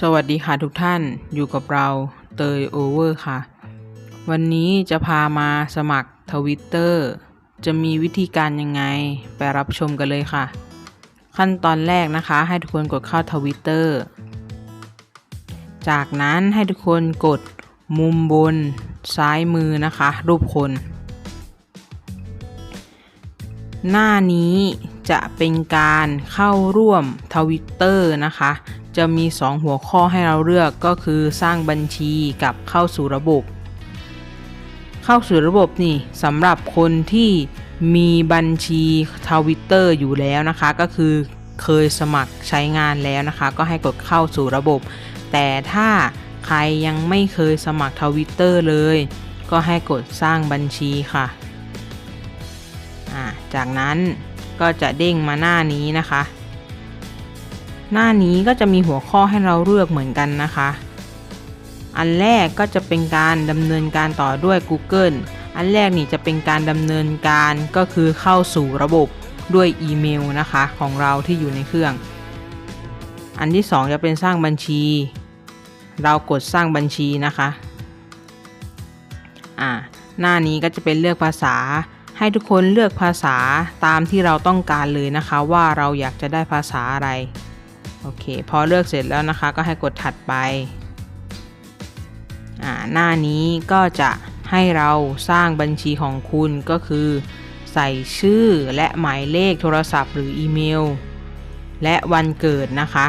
สวัสดีค่ะทุกท่านอยู่กับเราเตยโอเวอร์ค่ะ วันนี้จะพามาสมัครทวิตเตอร์จะมีวิธีการยังไงไปรับชมกันเลยค่ะ ขั้นตอนแรกนะคะ ให้ทุกคนกดเข้าทวิตเตอร์จากนั้นให้ทุกคนกดมุมบนซ้ายมือนะคะ รูปคน หน้านี้จะเป็นการเข้าร่วมทวิตเตอร์นะคะ จะมี 2 หัวข้อให้เราเลือกก็คือสร้างบัญชีกับเข้าสู่ระบบ เข้าสู่ระบบนี่สำหรับคนที่มีบัญชีทวิตเตอร์อยู่แล้วนะคะ ก็คือเคยสมัครใช้งานแล้วนะคะ ก็ให้กดเข้าสู่ระบบ แต่ถ้าใครยังไม่เคยสมัครทวิตเตอร์เลย ก็ให้กดสร้างบัญชีค่ะ จากนั้นก็จะเด้งมาหน้านี้นะคะ หน้านี้ก็จะมีหัวข้อให้เราเลือกเหมือนกันนะคะ อันแรกก็จะเป็นการดำเนินการต่อด้วย Google อันแรกนี่จะเป็นการดำเนินการก็คือเข้าสู่ระบบด้วยอีเมลนะคะของเราที่อยู่ในเครื่อง อันที่ 2 จะเป็นสร้างบัญชี เรากดสร้างบัญชีนะคะอ่าหน้านี้ก็จะเป็นเลือกภาษา ให้ทุกคนเลือกภาษาตามที่เราต้องการเลยนะคะ ว่าเราอยากจะได้ภาษาอะไร โอเค พอเลือกเสร็จแล้วนะคะ ก็ให้กดถัดไปอ่าหน้านี้ก็จะให้เราสร้างบัญชีของคุณก็คือ ใส่ชื่อและหมายเลขโทรศัพท์หรืออีเมล และวันเกิดนะคะ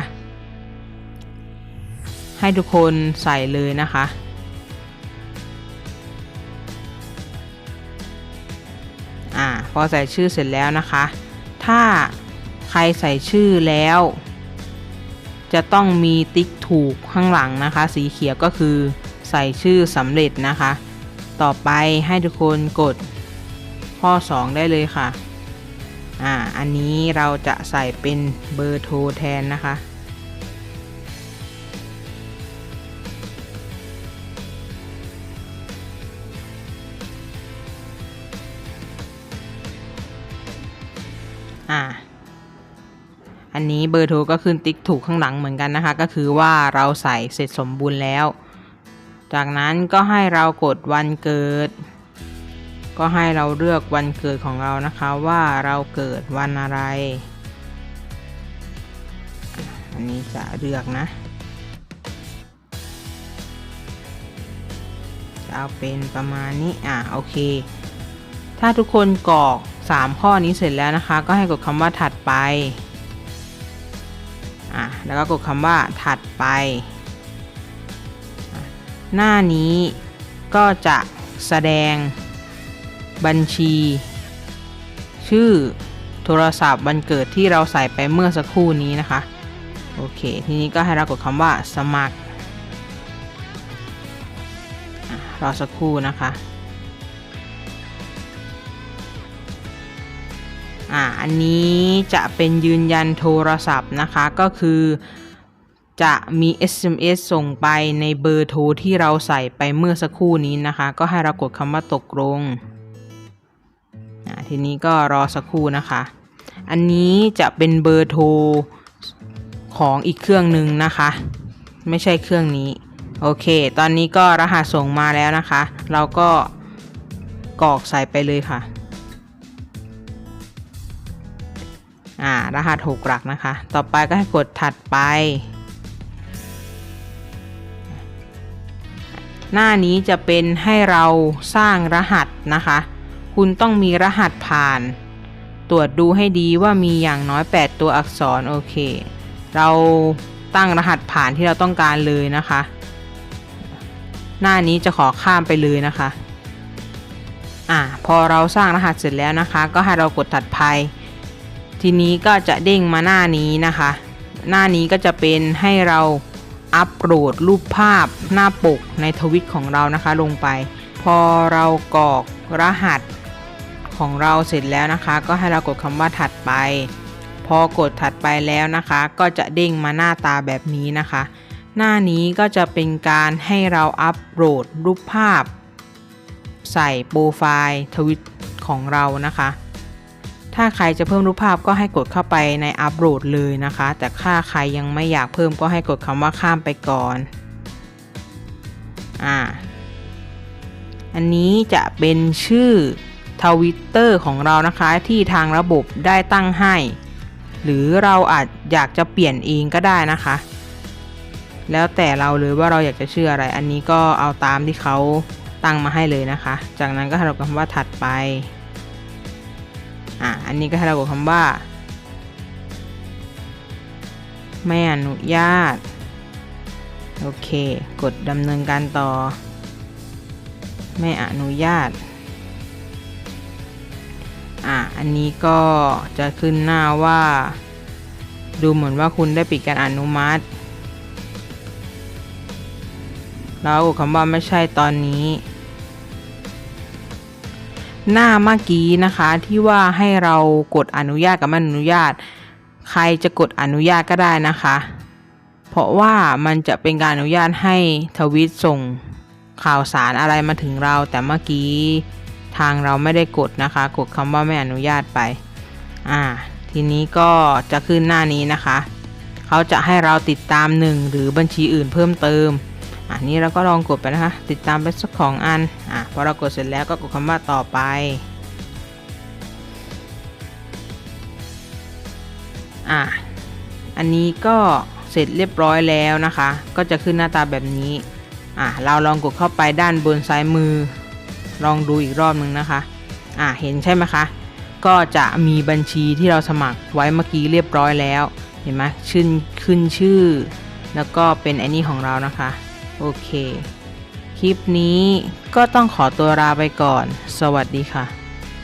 ให้ทุกคนใส่เลยนะคะอ่าพอใส่ชื่อเสร็จแล้วนะคะ ถ้าใครใส่ชื่อแล้ว จะต้องมีติ๊กถูกข้างหลังนะคะ สีเขียวก็คือใส่ชื่อสำเร็จนะคะ ต่อไปให้ทุกคนกดข้อ 2 ได้เลยค่ะ อ่า อันนี้เราจะใส่เป็นเบอร์โทรแทนนะคะ อ่า อันนี้เบอร์โทรก็ขึ้นติ๊กถูกข้างหลังเหมือนกันนะคะ ก็คือว่าเราใส่เสร็จสมบูรณ์แล้ว จากนั้นก็ให้เรากดวันเกิด ก็ให้เราเลือกวันเกิดของเรานะคะว่าเราเกิดวันอะไร อันนี้จะเลือกนะจะเอาเป็นประมาณนี้อะโอเค ถ้าทุกคนกรอก 3 ข้อนี้เสร็จแล้วนะคะ ก็ให้กดคำว่าถัดไป อะแล้วก็กดคำว่าถัดไป หน้านี้ก็จะแสดงบัญชี ชื่อโทรศัพท์วันเกิดที่เราใส่ไปเมื่อสักครู่นี้นะคะ โอเค ทีนี้ก็ให้เรากดคำว่าสมัครรอสักครู่นะคะ อ่าอันนี้จะเป็นยืนยันโทรศัพท์นะคะ ก็คือจะมี SMS ส่งไปในเบอร์โทรที่เราใส่ไปเมื่อสักครู่นี้นะคะ ก็ให้เรากดคำว่าตกลงอ่าทีนี้ก็รอสักครู่นะคะ อันนี้จะเป็นเบอร์โทรของอีกเครื่องหนึ่งนะคะ ไม่ใช่เครื่องนี้ โอเค ตอนนี้ก็รหัสส่งมาแล้วนะคะ เราก็กรอกใส่ไปเลยค่ะ อ่ารหัสหกหลักนะคะ ต่อไปก็ให้กดถัดไป หน้านี้จะเป็นให้เราสร้างรหัสนะคะ คุณต้องมีรหัสผ่าน ตรวจดูให้ดีว่ามีอย่างน้อย 8 ตัวอักษรโอเค เราตั้งรหัสผ่านที่เราต้องการเลยนะคะ หน้านี้จะขอข้ามไปเลยนะคะอ่าพอเราสร้างรหัสเสร็จแล้วนะคะ ก็ให้เรากดถัดไป ทีนี้ก็จะเด้งมาหน้านี้นะคะ หน้านี้ก็จะเป็นให้เราอัปโหลดรูปภาพหน้าปกในทวิตของเรานะคะลงไป พอเรากรอกรหัสของเราเสร็จแล้วนะคะ ก็ให้เรากดคำว่าถัดไป พอกดถัดไปแล้วนะคะ ก็จะเด้งมาหน้าตาแบบนี้นะคะ หน้านี้ก็จะเป็นการให้เราอัปโหลดรูปภาพ ใส่โปรไฟล์ทวิตของเรานะคะ ถ้าใครจะเพิ่มรูปภาพก็ให้กดเข้าไปในอัปโหลดเลยนะคะ แต่ถ้าใครยังไม่อยากเพิ่มก็ให้กดคำว่าข้ามไปก่อน อ่า อันนี้จะเป็นชื่อทวิตเตอร์ของเรานะคะที่ทางระบบได้ตั้งให้ หรือเราอาจอยากจะเปลี่ยนเองก็ได้นะคะ แล้วแต่เราเลยว่าเราอยากจะชื่ออะไร อันนี้ก็เอาตามที่เขาตั้งมาให้เลยนะคะ จากนั้นก็ให้เรากคำว่าถัดไป อะอันนี้ก็ให้เรากดคำว่า ไม่อนุญาต โอเค กดดำเนินการต่อ ไม่อนุญาต อะอันนี้ก็จะขึ้นหน้าว่า ดูเหมือนว่าคุณได้ปิดการอนุมัติ แล้วกดคำว่าไม่ใช่ตอนนี้ หน้าเมื่อกี้นะคะที่ว่าให้เรากดอนุญาตกับไม่อนุญาต ใครจะกดอนุญาตก็ได้นะคะ เพราะว่ามันจะเป็นการอนุญาตให้ทวิตส่งข่าวสารอะไรมาถึงเราแต่เมื่อกี้ทางเราไม่ได้กดนะคะ กดคำว่าไม่อนุญาตไปอ่าทีนี้ก็จะขึ้นหน้านี้นะคะ เขาจะให้เราติดตามหนึ่งหรือบัญชีอื่นเพิ่มเติม อันนี้เราก็ลองกดไปนะคะ ติดตามไปสักของอันอะพอเรากดเสร็จแล้วก็กดคำว่าต่อไป อะอันนี้ก็เสร็จเรียบร้อยแล้วนะคะ ก็จะขึ้นหน้าตาแบบนี้อะเราลองกดเข้าไปด้านบนซ้ายมือ ลองดูอีกรอบหนึ่งนะคะอะเห็นใช่ไหมคะ ก็จะมีบัญชีที่เราสมัครไว้เมื่อกี้เรียบร้อยแล้ว เห็นไหมขึ้นขึ้นชื่อ แล้วก็เป็นไอ้นี่ของเรานะคะ โอเค คลิปนี้ก็ต้องขอตัวลาไปก่อน สวัสดีค่ะ